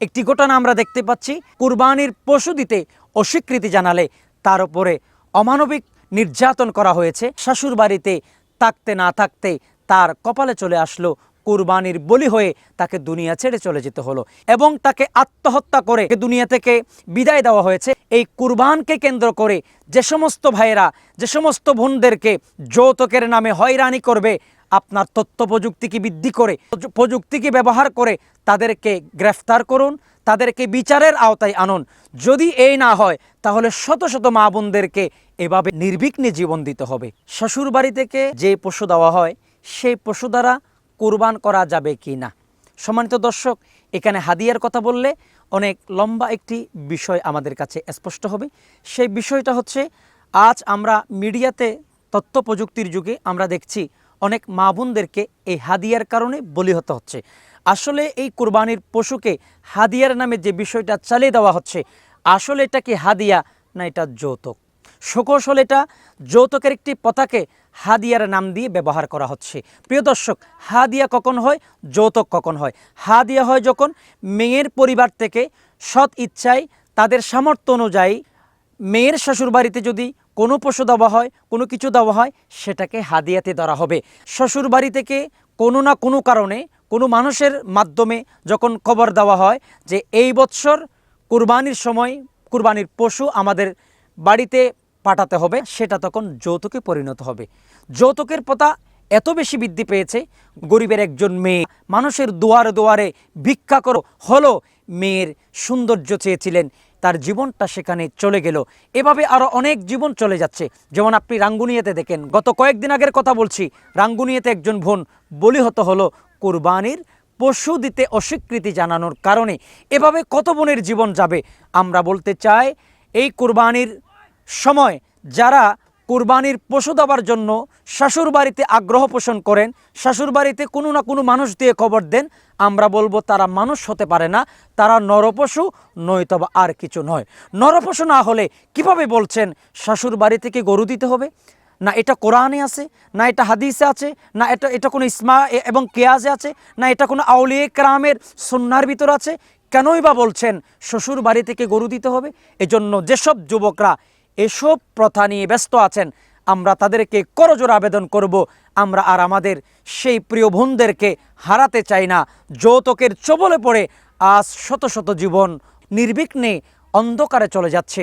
একটি ঘটনা আমরা দেখতে পাচ্ছি। কুরবানির পশু দিতে অস্বীকৃতি জানালে তার উপরে অমানবিক নির্যাতন করা হয়েছে। শ্বশুর বাড়িতে থাকতে না থাকতে তার কপালে চলে আসলো কুরবানির বলি হয়ে তাকে দুনিয়া ছেড়ে চলে যেতে হলো এবং তাকে আত্মহত্যা করে দুনিয়া থেকে বিদায় দেওয়া হয়েছে। এই কুরবানকে কেন্দ্র করে যে সমস্ত ভাইয়েরা, যে সমস্ত বোনদেরকে যৌতুকের নামে হয়রানি করবে আপনার তথ্য প্রযুক্তিকে বৃদ্ধি করে, প্রযুক্তিকে ব্যবহার করে তাদেরকে গ্রেফতার করুন, তাদেরকে বিচারের আওতায় আনুন। যদি এই না হয়, তাহলে শত শত মা বোনদেরকে এভাবে নির্বিঘ্নে জীবন দিতে হবে। শ্বশুর বাড়ি থেকে যে পশু দেওয়া হয়, সেই পশু দ্বারা কোরবান করা যাবে কি না? সম্মানিত দর্শক, এখানে হাদিয়ার কথা বললে অনেক লম্বা একটি বিষয় আমাদের কাছে স্পষ্ট হবে। সেই বিষয়টা হচ্ছে, আজ আমরা মিডিয়াতে তথ্য প্রযুক্তির যুগে আমরা দেখছি অনেক মা বোনদেরকে এই হাদিয়ার কারণে বলি হতে হচ্ছে। আসলে এই কোরবানির পশুকে হাদিয়ার নামে যে বিষয়টা চালিয়ে দেওয়া হচ্ছে, আসলে এটা কি হাদিয়া না এটা যৌতুক? সকৌশল এটা যৌতুকের একটি পতাকে হাদিয়ার নাম দিয়ে ব্যবহার করা হচ্ছে। প্রিয় দর্শক, হাদিয়া কখন হয়? যৌতুক কখন হয়? হাদিয়া হয় যখন মেয়ের পরিবার থেকে সৎ ইচ্ছায়, তাদের সামর্থ্য অনুযায়ী মেয়ের শ্বশুরবাড়িতে যদি কোনো পশু দেওয়া হয়, কোনো কিছু দেওয়া হয়, সেটাকে হাদিয়াতে ধরা হবে। শ্বশুরবাড়ি থেকে কোনো না কোনো কারণে কোনো মানুষের মাধ্যমে যখন খবর দেওয়া হয় যে এই বৎসর কুরবানির সময় কুরবানির পশু আমাদের বাড়িতে পাঠাতে হবে, সেটা তখন যৌতুকে পরিণত হবে। যৌতুকের প্রথা এত বেশি বৃদ্ধি পেয়েছে, গরিবের একজন মেয়ে মানুষের দুয়ারে দুয়ারে ভিক্ষা করো, হলো মেয়ের সৌন্দর্য চেয়েছিলেন। তার জীবনটা সেখানে চলে গেল। এভাবে আরও অনেক জীবন চলে যাচ্ছে। যেমন আপনি রাঙ্গুনিয়াতে দেখেন, গত কয়েকদিন আগের কথা বলছি, রাঙ্গুনিয়াতে একজন বোন বলিহত হলো কোরবানির পশু দিতে অস্বীকৃতি জানানোর কারণে। এভাবে কত বোনের জীবন যাবে? আমরা বলতে চাই, এই কোরবানির সময় যারা কুরবানির পশু দেওয়ার জন্য শ্বশুর বাড়িতে আগ্রহ পোষণ করেন। শ্বশুর বাড়িতে কোনো না কোনো মানুষ দিয়ে খবর দেন। আমরা বলব তারা মানুষ হতে পারে না, তারা নরপশু, নয়তবা আর কিছু নয়। নরপশু না হলে কীভাবে বলছেন, শ্বশুর বাড়ি থেকে গরু দিতে হবে? না এটা কোরআনে আছে, না এটা হাদিসে আছে, না এটা এটা কোনো ইসমা এবং কেয়াজে আছে, না এটা কোনো আউলিয়ে ক্রামের সন্ন্যার ভিতর আছে? কেনই বা বলছেন, শ্বশুর বাড়ি থেকে গরু দিতে হবে? এজন্য যেসব যুবকরা এসব প্রথা নিয়ে ব্যস্ত আছেন। আমরা তাদেরকে করজোর আবেদন করব। আমরা আর আমাদের সেই প্রিয় বোনদেরকে হারাতে চাই না। যৌতকের চবলে পড়ে আজ শত শত জীবন নির্বিঘ্নে অন্ধকারে চলে যাচ্ছে।